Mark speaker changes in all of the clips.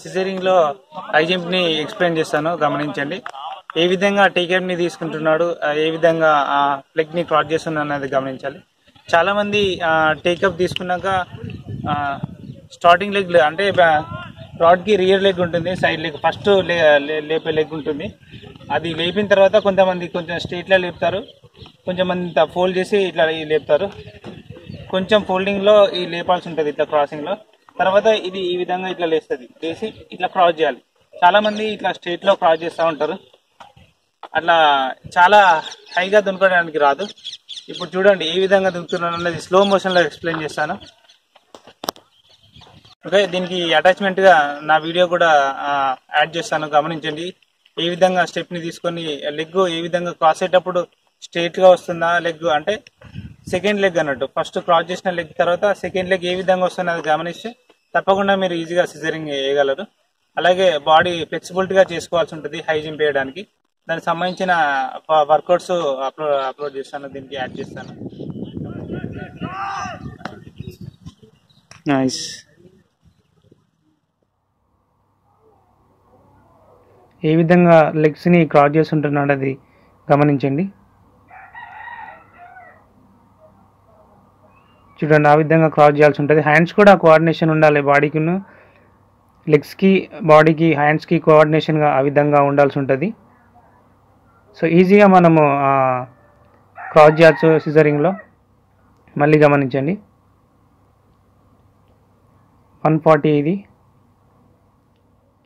Speaker 1: సిజరింగ్లో high జంప్ని explain చేస్తాను గమనించండి. ఏ విధంగా టేకప్ని తీసుకుంటున్నాడు ఏ విధంగా ప్లెగ్ని క్రాస్ చేస్తున్నాడు అనేది గమనించాలి. చాలా మంది టేకప్ తీసుకున్నాక స్టార్టింగ్ లెగ్ అంటే రాడ్కి రియర్ లెగ్ ఉంటుంది సైడ్ లెగ్ ఫస్ట్ లేపే లెగ్ ఉంటుంది. అది లేపిన తర్వాత కొంతమంది కొంచెం స్ట్రైట్లా లేపుతారు కొంచెం మంది ఫోల్డ్ చేసి ఇట్లా లేపుతారు. కొంచెం ఫోల్డింగ్లో ఈ లేపాల్సి ఉంటుంది ఇట్లా క్రాసింగ్లో. తర్వాత ఇది ఈ విధంగా ఇట్లా లేస్తుంది. లేసి ఇట్లా క్రాస్ చేయాలి. చాలా మంది ఇట్లా స్ట్రేట్లో క్రాస్ చేస్తూ ఉంటారు. అట్లా చాలా హైగా దునకడానికి రాదు. ఇప్పుడు చూడండి ఏ విధంగా దునుకుతున్నాను అనేది స్లో మోషన్లో ఎక్స్ప్లెయిన్ చేస్తాను. ఓకే దీనికి అటాచ్మెంట్గా నా వీడియో కూడా యాడ్ చేస్తాను. గమనించండి. ఏ విధంగా స్టెప్ని తీసుకొని లెగ్ ఏ విధంగా క్రాస్ అయ్యేటప్పుడు స్ట్రేట్గా వస్తుందా లెగ్ అంటే సెకండ్ లెగ్ అన్నట్టు. ఫస్ట్ క్రాస్ చేసిన లెగ్ తర్వాత సెకండ్ లెగ్ ఏ విధంగా వస్తుందో అది గమనిస్తే తప్పకుండా మీరు ఈజీగా సిజరింగ్ వేయగలరు అలాగే బాడీ ఫ్లెక్సిబిలిటీగా చేసుకోవాల్సి ఉంటుంది హై జంప్ వేయడానికి దానికి సంబంధించిన వర్కౌట్స్ అప్లోడ్ అప్లోడ్ చేస్తాను దీనికి యాడ్ చేస్తాను. నైస్ ఏ విధంగా లెగ్స్ని క్రాస్ చేస్తుంటున్నాడు అది గమనించండి. చూడండి ఆ విధంగా క్రాస్ చేయాల్సి ఉంటుంది. హ్యాండ్స్ కూడా కోఆర్డినేషన్ ఉండాలి బాడీకిను లెగ్స్కి బాడీకి హ్యాండ్స్కి కోఆర్డినేషన్గా ఆ విధంగా ఉండాల్సి ఉంటుంది. సో ఈజీగా మనము క్రాస్ చేయొచ్చు సిజరింగ్లో మళ్ళీ గమనించండి. వన్ ఫార్టీ ఇది.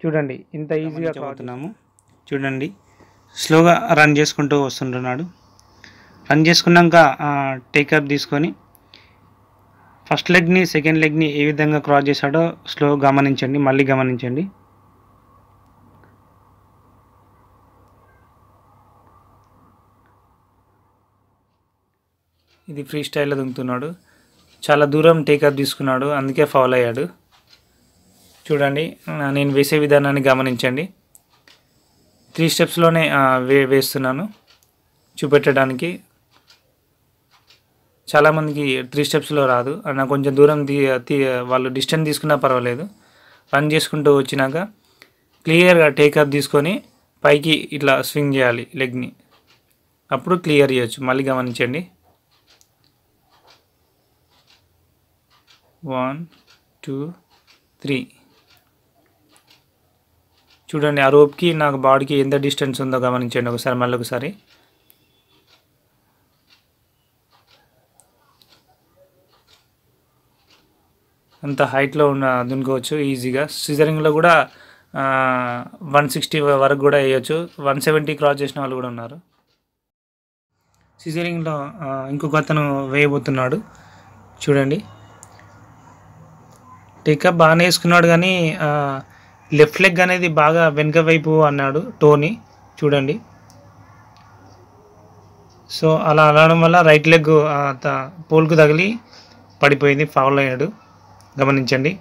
Speaker 1: చూడండి ఇంత ఈజీగా అవుతున్నాము చూడండి స్లోగా రన్ చేసుకుంటూ వస్తుంటున్నాడు. రన్ చేసుకున్నాక టేకప్ తీసుకొని ఫస్ట్ లెగ్ని సెకండ్ లెగ్ని ఏ విధంగా క్రాస్ చేశాడో స్లో గమనించండి మళ్ళీ గమనించండి. ఇది ఫ్రీ స్టైల్లో దుంకుతున్నాడు. చాలా దూరం టేకప్ తీసుకున్నాడు అందుకే ఫౌల్ అయ్యాడు. చూడండి నేను వేసే విధానాన్ని గమనించండి. త్రీ స్టెప్స్లోనే వే వేస్తున్నాను. చూపెట్టడానికి చాలామందికి త్రీ స్టెప్స్లో రాదు. అన్న కొంచెం దూరం తీ తీ వాళ్ళు డిస్టెన్స్ తీసుకున్నా పర్వాలేదు. రన్ చేసుకుంటూ వచ్చినాక క్లియర్గా టేకప్ తీసుకొని పైకి ఇట్లా స్వింగ్ చేయాలి లెగ్ని అప్పుడు క్లియర్ చేయొచ్చు. మళ్ళీ గమనించండి. వన్ టూ త్రీ చూడండి ఆ రోప్కి నాకు బాడీకి ఎంత డిస్టెన్స్ ఉందో గమనించండి ఒకసారి మళ్ళీ ఒకసారి. అంత హైట్లో ఉన్న దున్నుకోవచ్చు ఈజీగా. సిజరింగ్లో కూడా వన్ సిక్స్టీ వరకు కూడా వేయచ్చు. వన్ సెవెంటీ క్రాస్ చేసిన వాళ్ళు కూడా ఉన్నారు. సిజరింగ్లో ఇంకొక అతను వేయబోతున్నాడు. చూడండి. టేకప్ బాగానే వేసుకున్నాడు కానీ లెఫ్ట్ లెగ్ అనేది బాగా వెనుక వైపు అన్నాడు టోని. చూడండి. సో అలా అనడం వల్ల రైట్ లెగ్ పోల్కు తగిలి పడిపోయింది ఫౌల్ అయ్యాడు. గమనించండి.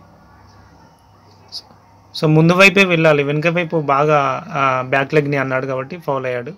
Speaker 1: సో ముందు వైపే వెళ్ళాలి. వెనుక వైపు బాగా బ్యాక్ లెగ్ని అన్నాడు కాబట్టి ఫౌల్ అయ్యాడు.